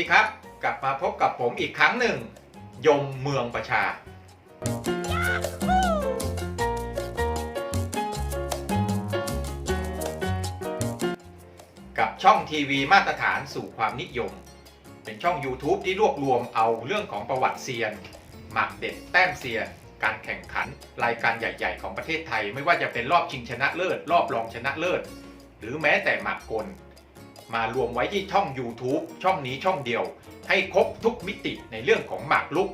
ดีครับ กลับมาพบกับผมอีกครั้งหนึ่ง ยมเมืองประชา กับช่องทีวีมาตรฐานสู่ความนิยม เป็นช่อง YouTube ที่รวบรวมเอาเรื่องของประวัติเซียน หมากเด็ดแต้มเซียน การแข่งขัน รายการใหญ่ๆ ของประเทศไทย ไม่ว่าจะเป็นรอบชิงชนะเลิศ รอบรองชนะเลิศ หรือแม้แต่หมากกล มารวมไว้ที่ช่อง YouTube ช่องนี้ช่องเดียว ให้ครบทุกมิติในเรื่องของหมากลุก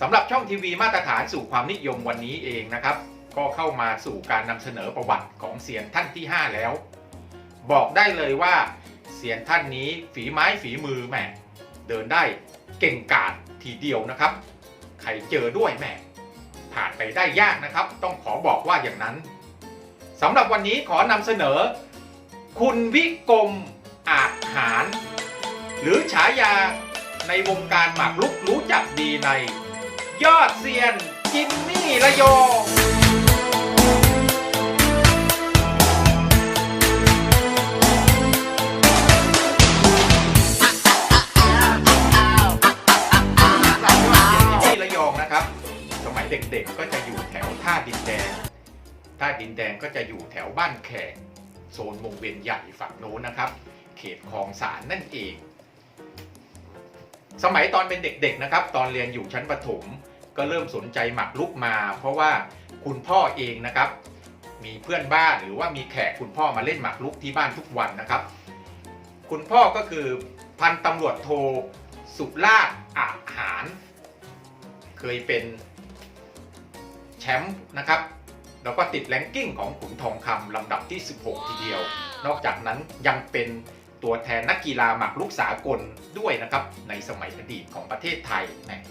สำหรับช่องทีวีมาตรฐานสู่ความนิยมวันนี้เองนะครับ ก็เข้ามาสู่การนำเสนอประวัติของเซียนท่านที่ 5 แล้ว บอกได้เลยว่าเซียนท่านนี้ฝีไม้ฝีมือแหมเดินได้เก่งกาจทีเดียวนะครับ ใครเจอด้วยแหมผ่านไปได้ยากนะครับ ต้องขอบอกว่าอย่างนั้นสำหรับวันนี้ขอนำเสนอ คุณวิกรมอาจหาร หรือฉายาในวงการหมากลุกรู้จักดีใน ยอดเซียนจิมมี่ระยองที่ระยองนะครับ สมัยเด็กๆก็จะอยู่แถวท่าดินแดง ท่าดินแดงก็จะอยู่แถวบ้านแขก โซนวงเวียนใหญ่ฝั่งโน้นนะครับ เขตคลองสารนั่นเอง สมัยตอนเป็นเด็กๆนะครับ ตอนเรียนอยู่ชั้นประถม ก็เริ่มสนใจหมักลุกมา เพราะว่าคุณพ่อเองนะครับ มีเพื่อนบ้านหรือว่ามีแขกคุณพ่อมาเล่นหมากรุกที่บ้านทุกวันนะครับ คุณพ่อก็คือพันตำรวจโทสุราชอาหาร เคยเป็นแชมป์นะครับ แล้วก็ติดแรงกิ้งของขุนทองคำลำดับที่ 16 ทีเดียว นอกจากนั้นยังเป็นตัวแทนนักกีฬาหมากรุกสากลด้วยนะครับ ในสมัยอดีตของประเทศไทยนะ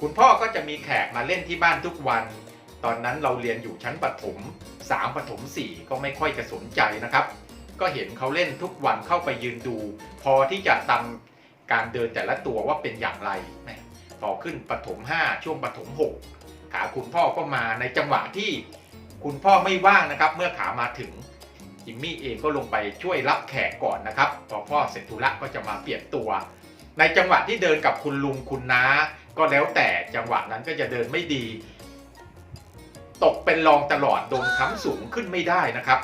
คุณพ่อก็จะมีแขกมาเล่นที่บ้านทุกวัน ตอนนั้นเราเรียนอยู่ชั้นประถม3ประถม4 ก็ไม่ค่อยจะสนใจนะครับ ก็เห็นเขาเล่นทุกวันเข้าไปยืนดู พอที่จะตำการเดินแต่ละตัวว่าเป็นอย่างไรนะพอขึ้นประถม5ช่วงประถม6 ขาคุณพ่อก็มาในจังหวะที่คุณพ่อไม่ว่างนะครับ เมื่อขามาถึงจิมมี่เองก็ลงไปช่วยรับแขกก่อนนะครับพอพ่อเสร็จธุระก็จะมาเปลี่ยนตัว ในจังหวะที่เดินกับคุณลุงคุณน้า ก็แล้วแต่จังหวะนั้นก็จะเดินไม่ดี ตกเป็นรองตลอดโดนค้ำสูงขึ้นไม่ได้นะครับ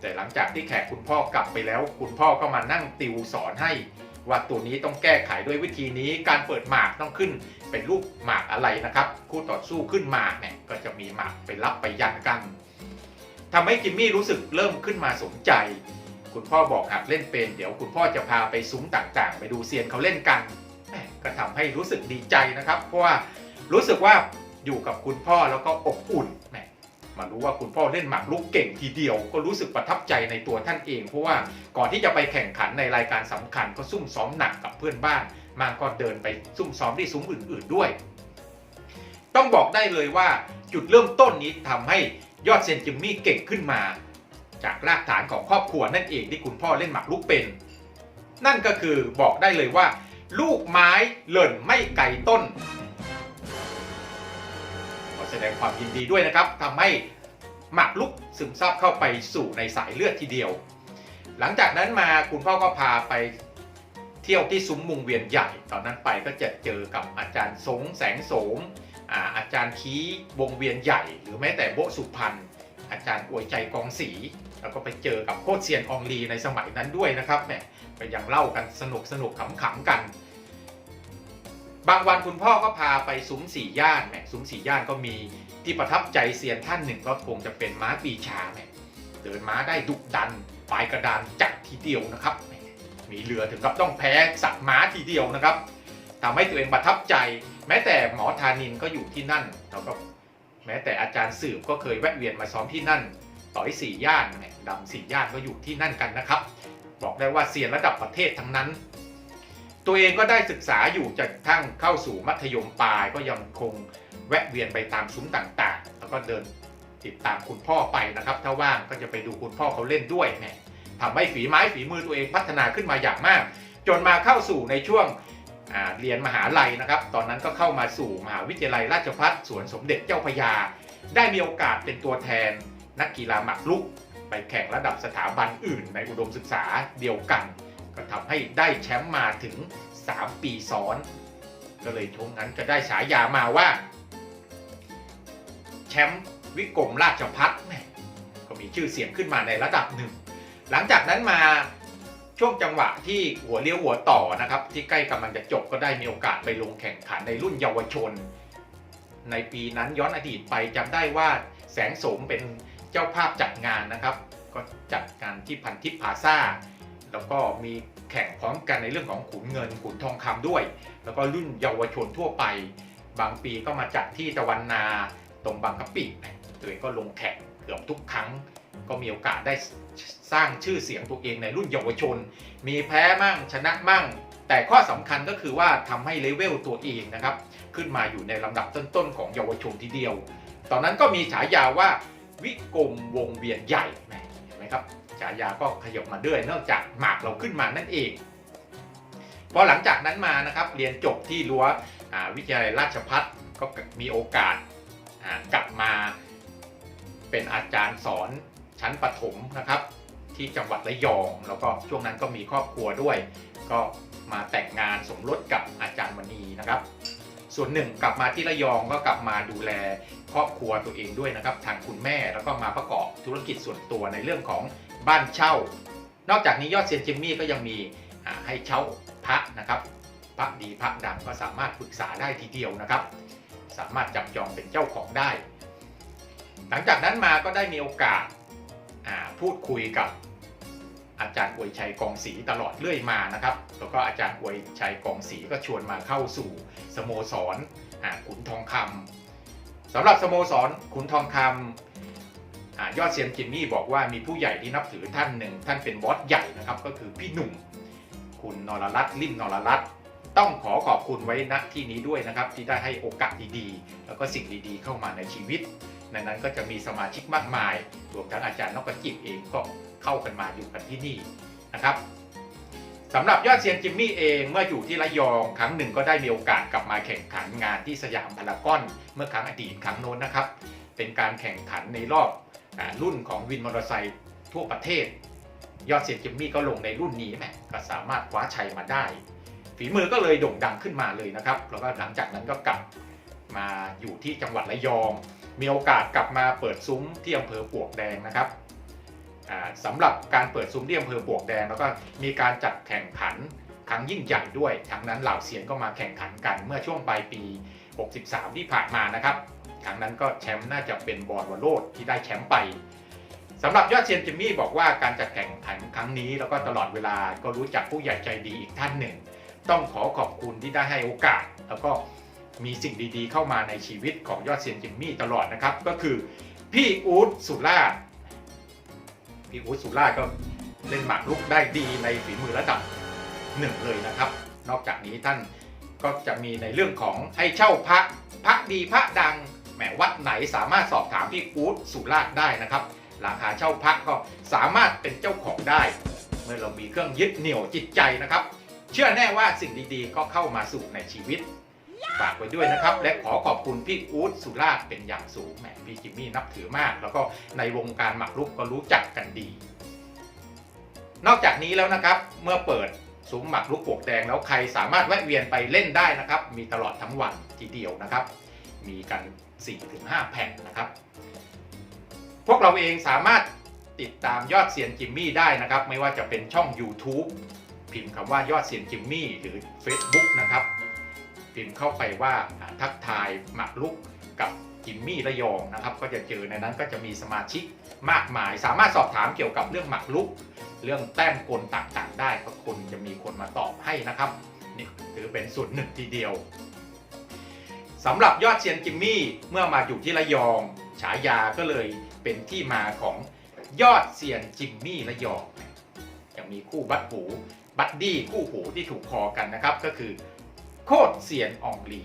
แต่หลังจากที่แขกคุณพ่อกลับไปแล้ว คุณพ่อก็มานั่งติวสอนให้ ว่าตัวนี้ต้องแก้ไขด้วยวิธีนี้การเปิดหมากต้องขึ้นเป็นรูปหมากอะไรนะครับ คู่ต่อสู้ขึ้นหมากเนี่ยก็จะมีหมากไปรับไปยันกันทำให้จิมมี่รู้สึกเริ่มขึ้นมาสนใจ คุณพ่อบอกหัดเล่นเป็น เดี๋ยวคุณพ่อจะพาไปซุ้มต่างๆ ไปดูเซียนเขาเล่นกันแหม่ก็ทำให้รู้สึกดีใจนะครับ เพราะว่ารู้สึกว่าอยู่กับคุณพ่อแล้วก็อบอุ่นแห มารู้ว่าคุณพ่อเล่นหมากรุกเก่งทีเดียว ก็รู้สึกประทับใจในตัวท่านเอง เพราะว่าก่อนที่จะไปแข่งขันในรายการสำคัญก็ซุ่มซ้อมหนักกับเพื่อนบ้าน มางก็เดินไปซุ่มซ้อมที่ซุ้มอื่น ๆด้วย ต้องบอกได้เลยว่าจุดเริ่มต้นนี้ทำให้ยอดเซนจิมมี่เก่งขึ้นมา จากรากฐานของครอบครัวนั่นเองที่คุณพ่อเล่นหมากรุกเป็น นั่นก็คือบอกได้เลยว่า ลูกไม้หล่นไม่ไกลต้น แสดงความยินดีด้วยนะครับทำให้หมากลุกซึมซับเข้าไปสู่ในสายเลือดทีเดียว หลังจากนั้นมาคุณพ่อก็พาไปเที่ยวที่ซุ้มมุงเวียนใหญ่ ตอนนั้นไปก็จะเจอกับอาจารย์สงแสงโสมอาอาจารย์คีวงเวียนใหญ่ หรือแม้แต่โบสุพรรณอาจารย์อวยใจกองศรีแล้วก็ไปเจอกับโคตรเซียนอองลีในสมัยนั้นด้วยนะครับแหมก็ยังเล่ากันสนุกสนุกขำๆกัน บางวันคุณพ่อก็พาไปซุ้มสี่ย่านแหมซุ้มสี่ย่านก็มีที่ประทับใจเซียนท่านหนึ่งก็คงจะเป็นม้าปีชาแหมเดินม้าได้ดุดันปลายกระดานจัดทีเดียวนะครับ มีเรือถึงกับต้องแพ้สัตว์ม้าทีเดียวนะครับทำให้ตัวเองประทับใจ แม้แต่หมอธานินก็อยู่ที่นั่นแล้วก็แม้แต่อาจารย์สืบก็เคยแวะเวียนมาซ้อมที่นั่น ต่อยสี่ย่านแหมดำสี่ย่านก็อยู่ที่นั่นกันนะครับ บอกได้ว่าเซียนระดับประเทศทั้งนั้น ตัวเองก็ได้ศึกษาอยู่จนกทั่งเข้าสู่มัธยมปลายก็ยังคงแวะเวียนไปตามซุ้มต่างๆ แล้วก็เดินติดตามคุณพ่อไปนะครับ ถ้าว่างก็จะไปดูคุณพ่อเขาเล่นด้วยแหมทำให้ฝีไม้ฝีมือตัวเองพัฒนาขึ้นมาอย่างมาก จนมาเข้าสู่ในช่วงเรียนมหาลัยนะครับ ตอนนั้นก็เข้ามาสู่มหาวิทยาลัยราชภัฏสวนสมเด็จเจ้าพยา ได้มีโอกาสเป็นตัวแทน นักกีฬาหมากรุก ไปแข่งระดับสถาบันอื่นในอุดมศึกษาเดียวกัน ก็ทำให้ได้แชมป์มาถึง 3 ปีซ้อน ก็เลยทงนั้นจะได้ฉายามาว่า แชมป์วิกรมราชพัฒแหม่ก็มีชื่อเสียงขึ้นมาในระดับหนึ่ง หลังจากนั้นมาช่วงจังหวะที่หัวเลี้ยวหัวต่อนะครับ ที่ใกล้กำลังจะจบก็ได้มีโอกาสไปลงแข่งขันในรุ่นเยาวชน ในปีนั้นย้อนอดีตไปจำได้ว่าแสงโสมเป็นเจ้าภาพจัดงานนะครับ ก็จัดงานที่พันทิพย์พาซา แล้วก็มีแข่งพร้อมกันในเรื่องของขุนเงินขุนทองคำด้วย แล้วก็รุ่นเยาวชนทั่วไป บางปีก็มาจัดที่ตะวันนาตรงบางกะปิตัวเองก็ลงแข่งเกือบทุกครั้ง ก็มีโอกาสได้สร้างชื่อเสียงตัวเองในรุ่นเยาวชน มีแพ้มั่งชนะมั่ง แต่ข้อสำคัญก็คือว่าทำให้เลเวลตัวเองนะครับขึ้นมาอยู่ในลำดับต้นๆของเยาวชนทีเดียว ตอนนั้นก็มีฉายาว่าวิกรมวงเวียนใหญ่แหมเห็นไหมครับ ฉายาก็ขยบมาเรื่อยเนื่องจากหมากเราขึ้นมานั่นเองพอหลังจากนั้นมานะครับเรียนจบที่รั้ววิทยาลัยราชพัฒก็มีโอกาสกลับมาเป็นอาจารย์สอนชั้นประถมนะครับ ที่จังหวัดระยอง แล้วก็ช่วงนั้นก็มีครอบครัวด้วย ก็มาแต่งงานสมรสกับอาจารย์มณีนะครับ ส่วนหนึ่งกลับมาที่ระยองก็กลับมาดูแลครอบครัวตัวเองด้วยนะครับ ทางคุณแม่แล้วก็มาประกอบธุรกิจส่วนตัวในเรื่องของ บ้านเช่า นอกจากนี้ยอดเซียนจิมมี่ก็ยังมีให้เช่าพระนะครับ พระดีพระดังก็สามารถปรึกษาได้ทีเดียวนะครับ สามารถจับจองเป็นเจ้าของได้ หลังจากนั้นมาก็ได้มีโอกาสพูดคุยกับอาจารย์อวยชัยกองศรีตลอดเรื่อยมานะครับ แล้วก็อาจารย์อวยชัยกองศรีก็ชวนมาเข้าสู่สโมสรขุนทองคำสำหรับสโมสรขุนทองคำอา ยอดเซียนจิมมี่บอกว่ามีผู้ใหญ่ที่นับถือท่านหนึ่ง ท่านเป็นบอสใหญ่นะครับ ก็คือพี่หนุ่ม คุณนรรัตน์ลิมนรรัตน์ต้องขอขอบคุณไว้ณที่นี้ด้วยนะครับ ที่ได้ให้โอกาสดีๆ แล้วก็สิ่งดีๆ เข้ามาในชีวิตในนั้นก็จะมีสมาชิกมากมายรวมทั้งอาจารย์นกกระจิบเองก็เข้ากันมาอยู่กันที่นี่นะครับสำหรับยอดเซียนจิมมี่เองเมื่ออยู่ที่ระยองครั้งหนึ่งก็ได้มีโอกาสกลับมาแข่งขันงานที่สยามพารากอนเมื่อครั้งอดีตครั้งโน้นนะครับ เป็นการแข่งขันในรอบ รุ่นของวินมอเตอร์ไซค์ทั่วประเทศ ยอดเซียนจิมมี่ก็ลงในรุ่นนี้แหมก็สามารถคว้าชัยมาได้ ฝีมือก็เลยโด่งดังขึ้นมาเลยนะครับแล้วก็หลังจากนั้นก็กลับมาอยู่ที่จังหวัดระยอง มีโอกาสกลับมาเปิดซุ้มที่อำเภอปวกแดงนะครับสำหรับการเปิดซุ้มที่อำเภอปวกแดง แล้วก็มีการจัดแข่งขันครั้งยิ่งใหญ่ด้วยทั้งนั้นเหล่าเสียงก็มาแข่งขันกันเมื่อช่วงปลายปี 63 ที่ผ่านมานะครับ ครั้งนั้นก็แชมป์น่าจะเป็นบอลวอลโลดที่ได้แชมป์ไปสำหรับยอดเชียนจิมมี่บอกว่าการจัดแข่งขันครั้งนี้แล้วก็ตลอดเวลาก็รู้จักผู้ใหญ่ใจดีอีกท่านหนึ่ง ต้องขอขอบคุณที่ได้ให้โอกาส แล้วก็มีสิ่งดีๆ เข้ามาในชีวิตของยอดเซียนจิมมี่ตลอดนะครับ ก็คือพี่อู๊ดสุราพี่อู๊ดสุราก็เล่นหมากรุกได้ดีในฝีมือระดับหนึ่งเลยนะครับ นอกจากนี้ท่านก็จะมีในเรื่องของให้เช่าพระพระดีพระดัง แหมวัดไหนสามารถสอบถามพี่อู๊ดสุราษฎร์ได้นะครับราคาเช่าพระก็สามารถเป็นเจ้าของได้ เมื่อเรามีเครื่องยึดเหนี่ยวจิตใจนะครับ เชื่อแน่ว่าสิ่งดีๆ ก็เข้ามาสู่ในชีวิตฝากไว้ด้วยนะครับ และขอขอบคุณพี่อู๊ดสุราษฎร์เป็นอย่างสูงแหมพี่จิมมี่นับถือมาก แล้วก็ในวงการหมากรุกก็รู้จักกันดี นอกจากนี้แล้วนะครับ เมื่อเปิดซุ้มหมากรุกปวกแดงแล้วใครสามารถแวะเวียนไปเล่นได้นะครับ มีตลอดทั้งวันทีเดียวนะครับ มีกัน 4-5 แผ่นนะครับ พวกเราเองสามารถติดตามยอดเซียนจิมมี่ได้นะครับ ไม่ว่าจะเป็นช่อง YouTube พิมพ์คำว่ายอดเซียนจิมมี่หรือ Facebook นะครับ พิมพ์เข้าไปว่าทักทายหมากลุกกับจิมมี่ระยองนะครับ ก็จะเจอในนั้นก็จะมีสมาชิกมากมาย สามารถสอบถามเกี่ยวกับเรื่องหมากลุก เรื่องแต้มกลต่างๆ ได้ก็คนจะมีคนมาตอบให้นะครับนี่ถือเป็นส่วนหนึ่งทีเดียว สำหรับยอดเซียนจิมมี่เมื่อมาอยู่ที่ระยอง ฉายาก็เลยเป็นที่มาของยอดเซียนจิมมี่ระยองยังมีคู่บัดหูบัดดี้คู่หูที่ถูกคอกันนะครับก็คือโคตรเซียนอองลี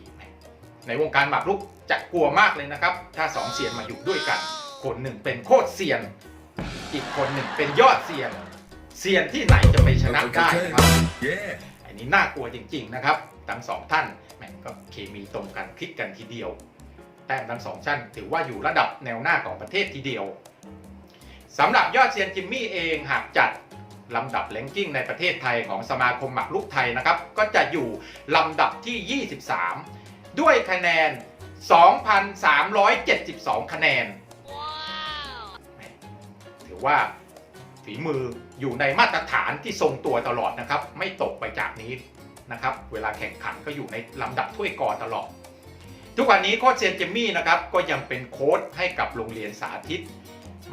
ในวงการหมากรุกจะกลัวมากเลยนะครับ ถ้าสองเซียนมาอยู่ด้วยกัน คนหนึ่งเป็นโคตรเซียน อีกคนหนึ่งเป็นยอดเซียนเซียนที่ไหนจะไปชนะได้นะครับ Yeah. อันนี้น่ากลัวจริง ๆนะครับ ทั้งสองท่านแม่งก็เคมีตรงกันคลิกกันทีเดียว แต้มทั้งสองท่านถือว่าอยู่ระดับแนวหน้าของประเทศทีเดียวสำหรับยอดเซียนจิมมี่เองหากจัดลำดับแรงกิ้งในประเทศไทยของสมาคมหมากรุกไทยนะครับ ก็จะอยู่ลำดับที่ 23 ด้วยคะแนน 2,372 คะแนน ถือว่าฝีมืออยู่ในมาตรฐานที่ทรงตัวตลอดนะครับ ไม่ตกไปจากนี้ นะครับ เวลาแข่งขันก็อยู่ในลำดับถ้วยกอตลอด ทุกวันนี้โค้ชเซียนเจมมี่นะครับก็ยังเป็นโค้ชให้กับโรงเรียนสาธิต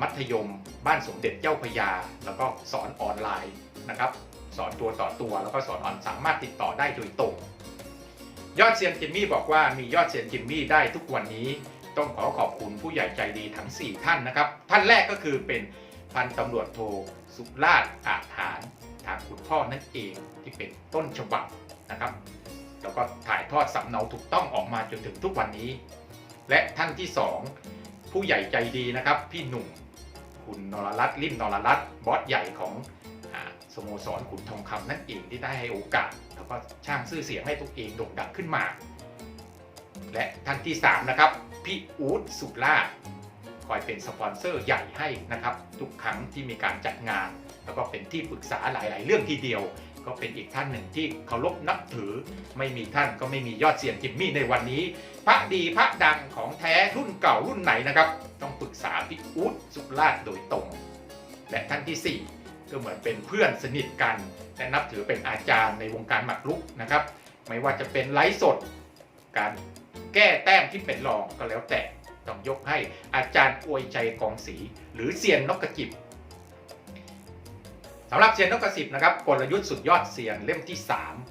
มัธยม บ้านสมเด็จเจ้าพยา แล้วก็สอนออนไลน์นะครับ สอนตัวต่อตัวแล้วก็สอนออนสามารถติดต่อได้โดยตรง ยอดเซียนจิมมี่บอกว่ามียอดเซียนจิมมี่ได้ทุกวันนี้ต้องขอขอบคุณผู้ใหญ่ใจดีทั้ง 4 ท่านนะครับ ท่านแรกก็คือเป็นพันตำรวจโทสุราชอาจฐานทางคุณพ่อนั่นเองที่เป็นต้นฉบับ นะครับ แล้วก็ถ่ายทอดสำเนาถูกต้องออกมาจนถึงทุกวันนี้ และท่านที่ 2 ผู้ใหญ่ใจดีนะครับ พี่หนุ่มคุณนรรัตน์ลิ่มนรรัตน์บอสใหญ่ของอาสโมสรขุนทองคำนั่นเองที่ได้ให้โอกาส แล้วก็ช่างชื่อเสียงให้ตัวเองโด่งดังขึ้นมา และท่านที่ 3 นะครับ พี่อูดสุราคอยเป็นสปอนเซอร์ใหญ่ให้นะครับ ทุกครั้งที่มีการจัดงาน แล้วก็เป็นที่ปรึกษาหลาย ๆ เรื่องทีเดียว ก็เป็นอีกท่านหนึ่งที่เคารพนับถือ ไม่มีท่านก็ไม่มียอดเสียงจิมมี่ในวันนี้ พระดีพระดังของแท้รุ่นเก่ารุ่นไหนนะครับ ต้องปรึกษาพี่อู๊ดสุราชโดยตรง และท่านที่ 4 ก็เหมือนเป็นเพื่อนสนิทกันและนับถือเป็นอาจารย์ในวงการหมากรุกนะครับ ไม่ว่าจะเป็นไลฟ์สด การแก้แต้มที่เป็นรองก็แล้วแต่ต้องยกให้อาจารย์อวยใจกองสี หรือเซียนนกกระจิบ สำหรับเซียนนกกระจิบนะครับกลยุทธ์สุดยอดเซียนเล่มที่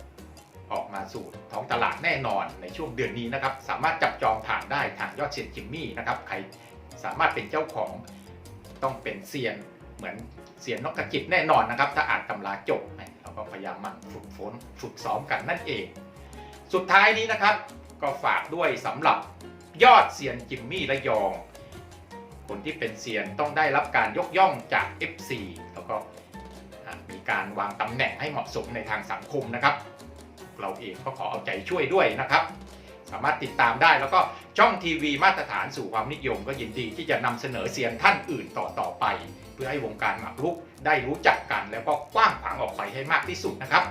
3 ออกมาสู่ท้องตลาดแน่นอนในช่วงเดือนนี้นะครับ สามารถจับจองผ่านได้ทางยอดเซียนจิมมี่นะครับใครสามารถเป็นเจ้าของต้องเป็นเซียนเหมือนเซียนนกกระจิบแน่นอนนะครับ ถ้าอ่านตำราจบเราก็พยายามมันฝึกฝนฝึกซ้อมกันนั่นเอง สุดท้ายนี้นะครับ ก็ฝากด้วยสำหรับยอดเซียนจิมมี่ระยอง คนที่เป็นเซียนต้องได้รับการยกย่องจาก FC แล้วก็ มีการวางตำแหน่งให้เหมาะสมในทางสังคมนะครับ เราเองก็ขอเอาใจช่วยด้วยนะครับ สามารถติดตามได้แล้วก็ช่องทีวีมาตรฐานสู่ความนิยม ก็ยินดีที่จะนำเสนอเซียนท่านอื่นต่อต่อไป เพื่อให้วงการหมากรุกได้รู้จักกัน แล้วก็กว้างขวางออกไปให้มากที่สุดนะครับ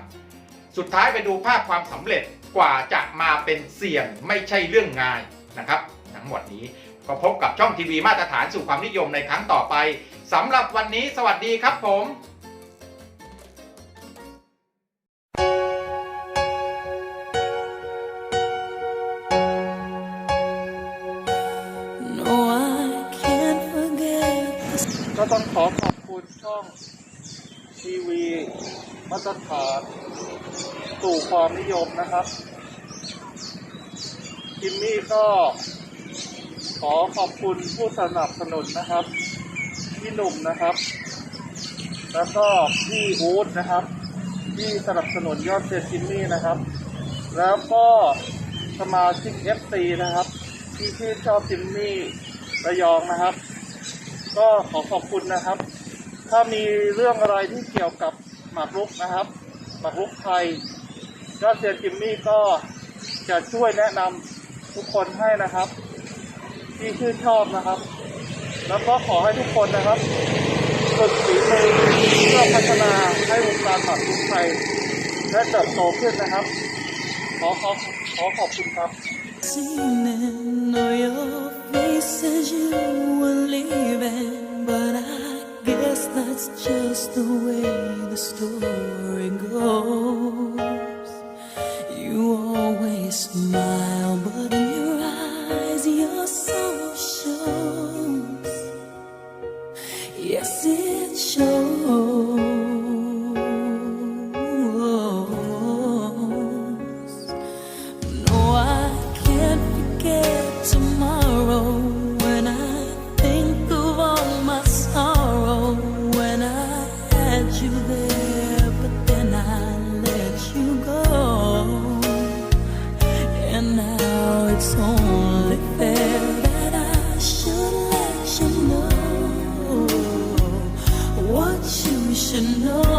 สุดท้ายไปดูภาพความสำเร็จกว่าจะมาเป็นเซียนไม่ใช่เรื่องง่ายนะครับ ทั้งหมดนี้ก็พบกับช่องทีวีมาตรฐานสู่ความนิยมในครั้งต่อไปสำหรับวันนี้สวัสดีครับผม ทีวีมาตรฐานสู่ความนิยมนะครับจิมมี่ก็ขอขอบคุณผู้สนับสนุนนะครับ พี่หนุ่มนะครับ แล้วก็พี่อู๊ดนะครับ ที่สนับสนุนยอดเซนคิมมี่นะครับ แล้วก็สมาชิก FC นะครับ ที่ชื่นชอบจิมมี่ระยองนะครับ ก็ขอขอบคุณนะครับ ถ้ามีเรื่องอะไรที่เกี่ยวกับหมากรุกนะครับหมากรุกไทยยอดเซียนจิมมี่ก็จะช่วยแนะนำทุกคนให้นะครับ ที่ชื่นชอบนะครับ แล้วก็ขอให้ทุกคนนะครับฝึกฝีมือเพื่อพัฒนาให้วงการหมากรุกไทยได้เติบโตขึ้นนะครับ ขอขอขอขอบคุณครับ Seeing of your faces you were leaving, but I that's just the way the story goes. You always smile, but to know.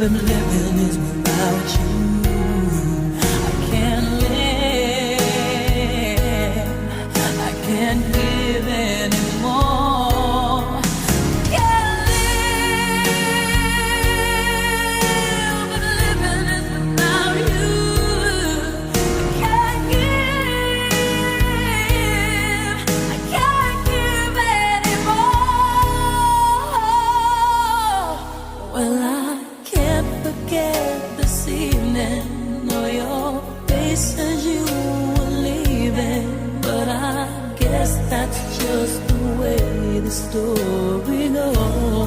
Living is story long.